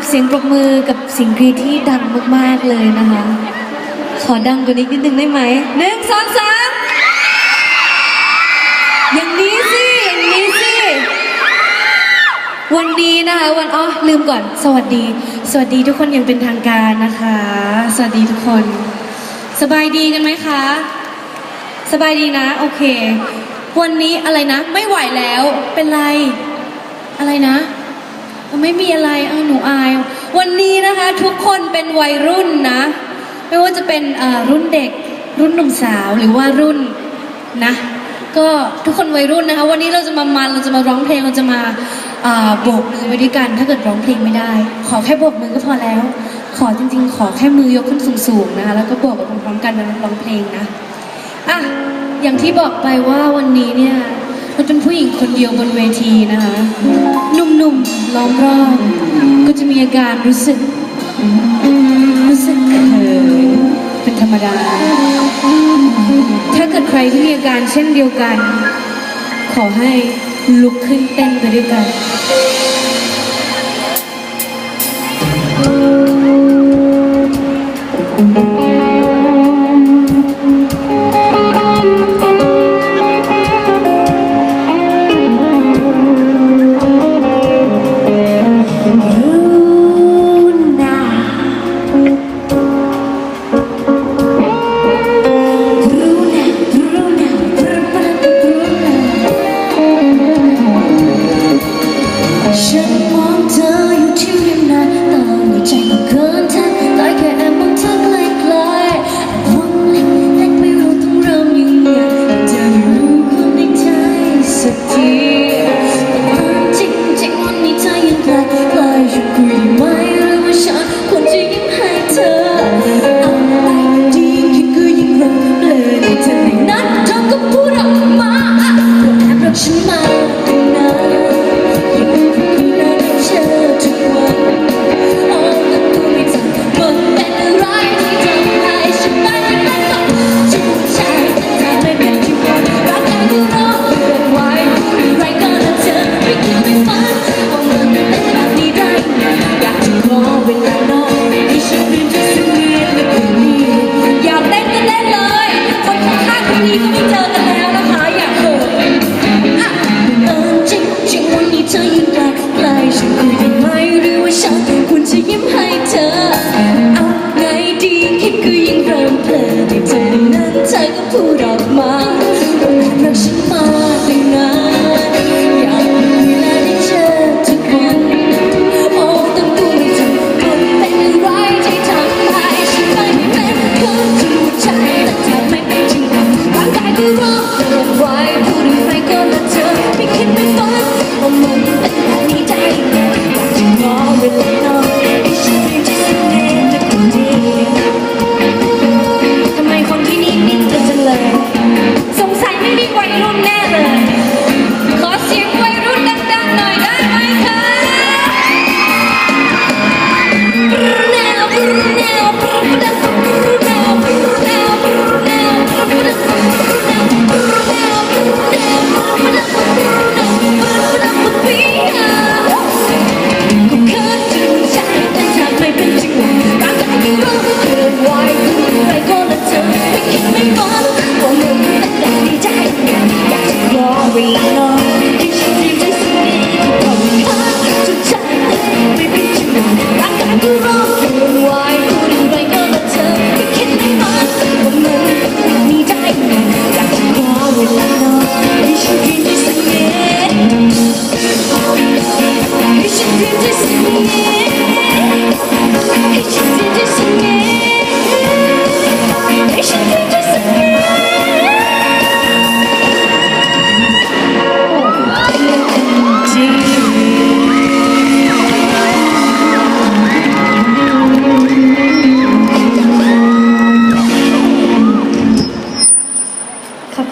ับเสียงปรบมือกับเสียงกรีดที่ดังมากๆเลยนะคะ ขอดังกว่านี้นิดนึงได้ไหมหนึ่งสองสามอย่างนี้สิอย่างนี้สิวันนี้นะคะวันอ๋อลืมก่อน สวัสดี สวัสดีทุกคนอย่างเป็นทางการนะคะ สวัสดีทุกคน สบายดีกันไหมคะ สบายดีนะ โอเค วันนี้อะไรนะ ไม่ไหวแล้วเป็นไร อะไรนะ ไม่มีอะไรเออหนูอาย วันนี้นะคะทุกคนเป็นวัยรุ่นนะ ไม่ว่าจะเป็นรุ่นเด็ก รุ่นหนุ่มสาวหรือว่ารุ่นนะ ก็ทุกคนวัยรุ่นนะคะ วันนี้เราจะมามันเราจะมาร้องเพลงเราจะมาโบกมือไว้ด้วยกัน ถ้าเกิดร้องเพลงไม่ได้ ขอแค่โบกมือก็พอแล้ว ขอจริง ๆ ขอแค่มือยกขึ้นสูงๆนะคะแล้วก็โบกไปพร้อมๆกันแล้วร้องเพลงนะอะอย่างที่บอกไปว่าวันนี้เนี่ย เราเป็นผู้หญิงคนเดียวบนเวทีนะคะหนุ่มๆล้อมรอบก็จะมีอาการรู้สึก รู้สึกเขินเป็นธรรมดา ถ้าเกิดใครที่มีอาการเช่นเดียวกัน ขอให้ลุกขึ้นเต้นไปด้วยกัน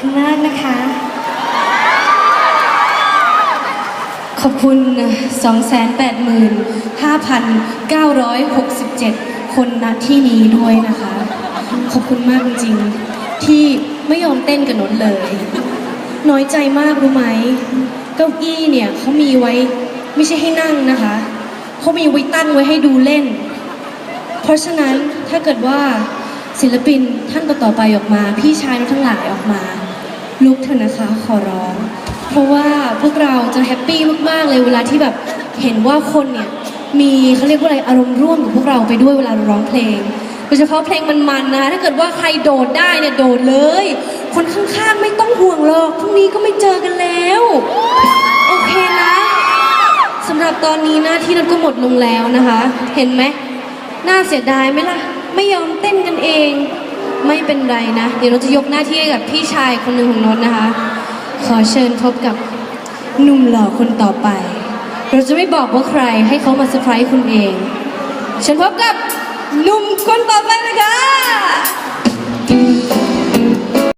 คุณมากนะคะ ขอบคุณ 285,967 คนณที่นี้ด้วยนะคะ ขอบคุณมากจริงๆ ที่ไม่ยอมเต้นกับนนเลย น้อยใจมากรู้ไหม เก้าอี้เนี่ยเขามีไว้ไม่ใช่ให้นั่งนะคะเขามีไว้ตั้งไว้ให้ดูเล่น เพราะฉะนั้นถ้าเกิดว่าศิลปินท่านต่อๆไปออกมา พี่ชายทั้งหลายออกมา ลุกเถอะนะคะขอร้อง เพราะว่าพวกเราจะแฮปปี้มากๆเลยเวลาที่แบบเห็นว่าคนเนี่ยมีเขาเรียกว่าอะไรอารมณ์ร่วมกับพวกเราไปด้วยเวลาเราร้องเพลงโดยเฉพาะเพลงมันๆนะคะถ้าเกิดว่าใครโดดได้เนี่ยโดดเลย คนข้างๆไม่ต้องห่วงหรอกพรุ่งนี้ก็ไม่เจอกันแล้วโอเคนะสำหรับตอนนี้หน้าที่นันก็หมดลงแล้วนะคะ เห็นไหมน่าเสียดายไหมล่ะ ไม่ยอมเต้นกันเอง ไม่เป็นไรนะ เดี๋ยวเราจะยกหน้าที่ให้กับพี่ชายคนหนึ่งของนนท์นะคะ ขอเชิญพบกับหนุ่มหล่อคนต่อไป เราจะไม่บอกว่าใครให้เขามาเซอร์ไพรส์คุณเอง เชิญพบกับหนุ่มคนต่อไปนะคะ